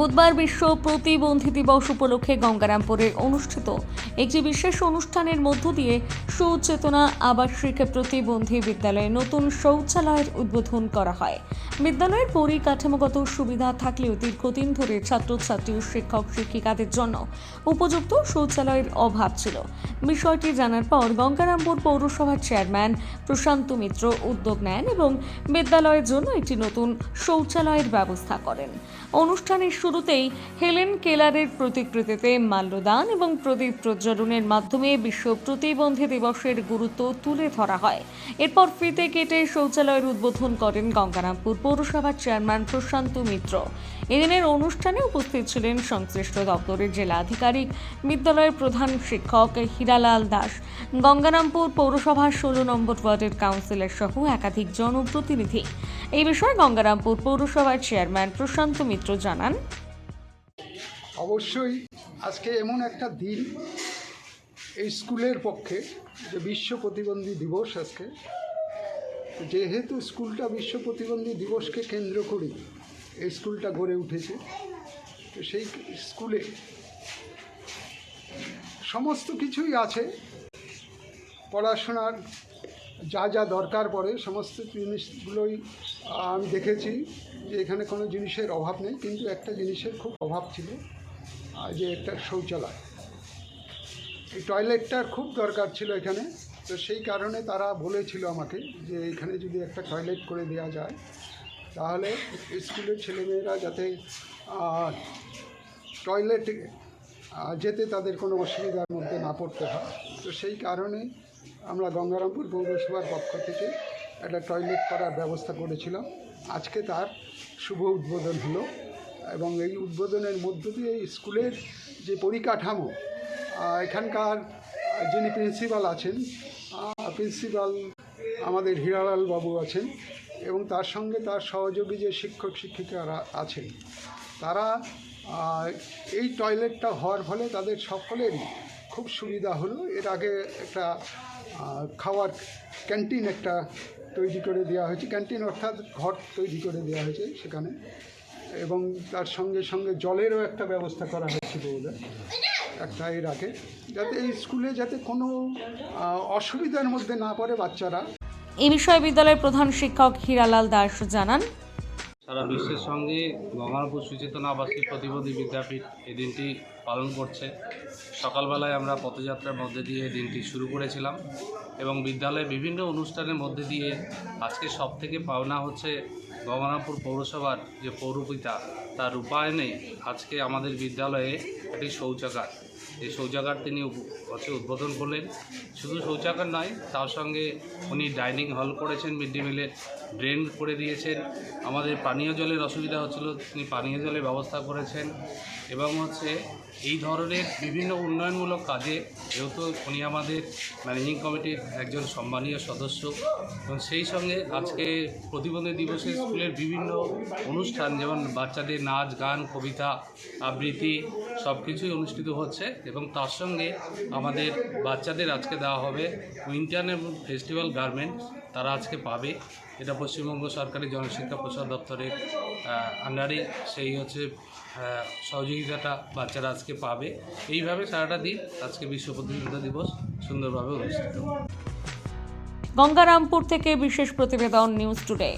বুধবার বিশ্ব প্রতিবন্ধী দিবস উপলক্ষে গঙ্গারামপুরে অনুষ্ঠিত একটি বিশেষ অনুষ্ঠানের মধ্য দিয়ে সুচেতনা আবাসিক প্রতিবন্ধী বিদ্যালয়ে নতুন শৌচালয়ের উদ্বোধন করা হয়। বিদ্যালয়ের পরিকাঠামোগত সুবিধা থাকলেও দীর্ঘদিন ধরে ছাত্রছাত্রী ও শিক্ষক শিক্ষিকাদের জন্য উপযুক্ত শৌচালয়ের অভাব ছিল। বিষয়টি জানার পর গঙ্গারামপুর পৌরসভার চেয়ারম্যান প্রশান্ত মিত্র উদ্যোগ নেন এবং বিদ্যালয়ের জন্য একটি নতুন শৌচালয়ের ব্যবস্থা করেন। অনুষ্ঠানের শুরুতেই হেলেন কেলারের প্রতিকৃতিতে মাল্যদান এবং প্রদীপ প্রজ্বলনের মাধ্যমে বিশ্ব প্রতিবন্ধী দিবসের গুরুত্ব তুলে ধরা হয়। এরপর ফিতে কেটে শৌচালয়ের উদ্বোধন করেন গঙ্গারামপুর পৌরসভার চেয়ারম্যান প্রশান্ত মিত্র। এদিনের অনুষ্ঠানে উপস্থিত ছিলেন সংশ্লিষ্ট দপ্তরের জেলা আধিকারিক, বিদ্যালয়ের প্রধান শিক্ষক হীরালাল দাস, গঙ্গারামপুর পৌরসভার ষোলো নম্বর ওয়ার্ডের কাউন্সিলর সহ একাধিক জনপ্রতিনিধি। এই বিষয়ে গঙ্গারামপুর পৌরসভার চেয়ারম্যান প্রশান্ত মিত্র জানান। অবশ্যই আজকে এমন একটা দিন এই স্কুলের পক্ষে, যে বিশ্ব প্রতিবন্ধী দিবস আজকে। যেহেতু স্কুলটা বিশ্ব প্রতিবন্ধী দিবসকে কেন্দ্র করে এই স্কুলটা গড়ে উঠেছে। তো সেই স্কুলে সমস্ত কিছুই আছে। পড়াশোনার যা যা দরকার পড়ে, সমস্ত জিনিসগুলোই আমি দেখেছি যে এখানে কোনো জিনিসের অভাব নেই, কিন্তু একটা জিনিসের খুব অভাব ছিল যে একটা শৌচালয়। এই টয়লেটটার খুব দরকার ছিল এখানে, তো সেই কারণে তারা বলেছিল আমাকে যে এখানে যদি একটা টয়লেট করে দেওয়া যায় তাহলে স্কুলের ছেলেমেয়েরা যাতে টয়লেটে যেতে তাদের কোনো অসুবিধার মধ্যে না পড়তে হয়। তো সেই কারণে আমরা গঙ্গারামপুর পৌরসভার পক্ষ থেকে একটা টয়লেট করার ব্যবস্থা করেছিলাম। আজকে তার শুভ উদ্বোধন হলো এবং এই উদ্বোধনের মধ্য দিয়ে স্কুলের যে পরিকাঠামো এখানকার যিনি প্রিন্সিপাল আছেন প্রিন্সিপাল আমাদের হীরালাল বাবু আছেন এবং তার সঙ্গে তার সহযোগী যে শিক্ষক শিক্ষিকারা আছেন, তারা এই টয়লেটটা হওয়ার ফলে তাদের সকলেরই খুব সুবিধা হলো। এর আগে একটা খাওয়ার ক্যান্টিন একটা তৈরি করে দেওয়া হয়েছে। ক্যান্টিন অর্থাৎ ঘর তৈরি করে দেওয়া হয়েছে সেখানে। এবং তার সঙ্গে সঙ্গে জলেরও একটা ব্যবস্থা করা হয়েছিল ওদের একটা এর আগে। যাতে এই স্কুলে যাতে কোনো অসুবিধার মধ্যে না পড়ে বাচ্চারা এ বিষয়ে বিদ্যালয়ের প্রধান শিক্ষক হীরালাল দাস জানান। সারা বিশ্বের সঙ্গে গঙ্গারামপুর সুচেতনা আবাসিক প্রতিবন্ধী বিদ্যাপীঠ এই দিনটি পালন করছে। সকালবেলায় আমরা পথযাত্রার মধ্যে দিয়ে এই দিনটি শুরু করেছিলাম এবং বিদ্যালয়ে বিভিন্ন অনুষ্ঠানের মধ্যে দিয়ে আজকে সব থেকে পাওনা হচ্ছে গঙ্গারামপুর পৌরসভার যে পৌরপিতা, তার রূপায়নে আজকে আমাদের বিদ্যালয়ে একটি শৌচাগার। এই শৌচাগার তিনি হচ্ছে উদ্বোধন করলেন। শুধু শৌচাগার নয়, তার সঙ্গে উনি ডাইনিং হল করেছেন, মিড ডে মিলের ড্রেন করে দিয়েছেন। আমাদের পানীয় জলের অসুবিধা হচ্ছিল, তিনি পানীয় জলের ব্যবস্থা করেছেন। এবং হচ্ছে এই ধরনের বিভিন্ন উন্নয়নমূলক কাজে যেহেতু উনি আমাদের ম্যানেজিং কমিটির একজন সম্মানীয় সদস্য, এবং সেই সঙ্গে আজকে প্রতিবন্ধী দিবসে স্কুলের বিভিন্ন অনুষ্ঠান, যেমন বাচ্চাদের নাচ, গান, কবিতা, আবৃত্তি সব কিছুই অনুষ্ঠিত হচ্ছে এবং তার সঙ্গে আমাদের বাচ্চাদের আজকে দেওয়া হবে উইন্টার এবং ফেস্টিভ্যাল গার্মেন্টস, তারা আজকে পাবে। এটা পশ্চিমবঙ্গ সরকারি জনশিক্ষা প্রসার দপ্তরের আন্ডারে সেই হচ্ছে সহযোগিতাটা বাচ্চারা আজকে পাবে। এইভাবে সারাটা দিন আজকে বিশ্ব প্রতিযোগিতা দিবস সুন্দরভাবে অনুষ্ঠিত। গঙ্গারামপুর থেকে বিশেষ প্রতিবেদন নিউজ টুডে